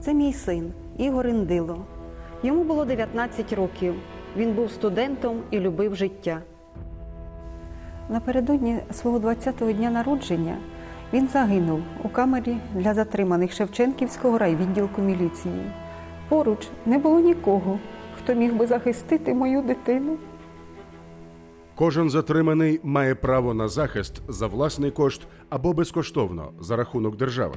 Це мій син Ігор Індило. Йому було 19 років. Він був студентом і любив життя. Напередодні свого 20-го дня народження він загинув у камері для затриманих Шевченківського райвідділку міліції. Поруч не було нікого, хто міг би захистити мою дитину. Кожен затриманий має право на захист за власний кошт або безкоштовно за рахунок держави.